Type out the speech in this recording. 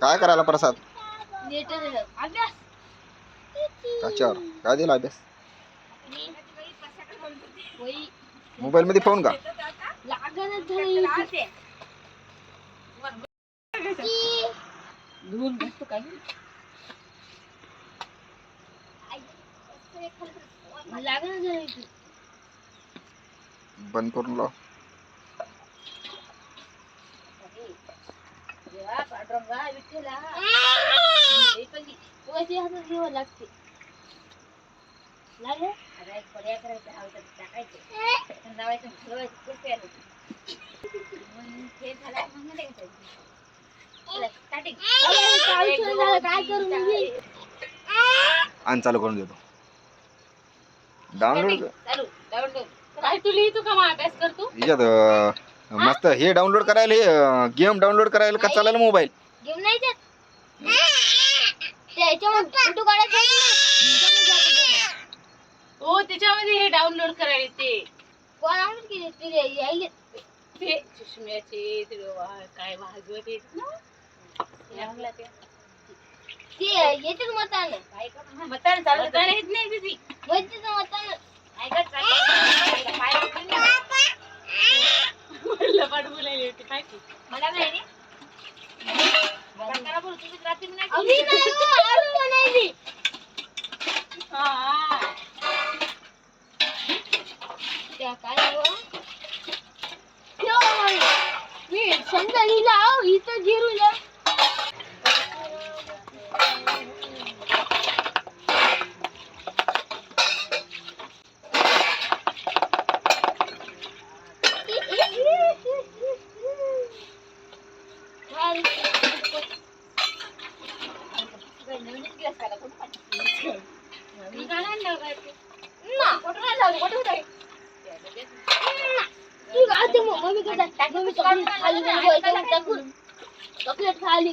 काय करायला प्रसाद? त्याच्यावर काय दिला अभ्यास? मोबाईल मध्ये फोन का. बंद करून लाव. पांडुरंगा, विठ्ठला. ती लागते लागलं? टाकायचे. लावायचं, तयार होतं. मग हे झालं, मग. आणि चालू करून देतो डाउनलोड चालू, download. काय तू लिहितो का मग अभ्यास करतो मस्त हे डाउनलोड करायला हे गेम डाउनलोड करायला का चालेल मोबाईल घेऊन नाही जात. त्या ह्याच्यावर फोटो काढायचा हो त्याच्यामध्ये हे डाउनलोड करायला ते कोण की ते यायले ते सुषम्याचे ते काय भागवत येत ना? ते. येतेच मतानं. म्हातारं चालत येत नाही तिची. मतानं. काय સંદા લીલા આવ ઈ તો જીરું લે. मम्मी कडे मम्मी चॉकलेट खाली चॉकलेट खाली.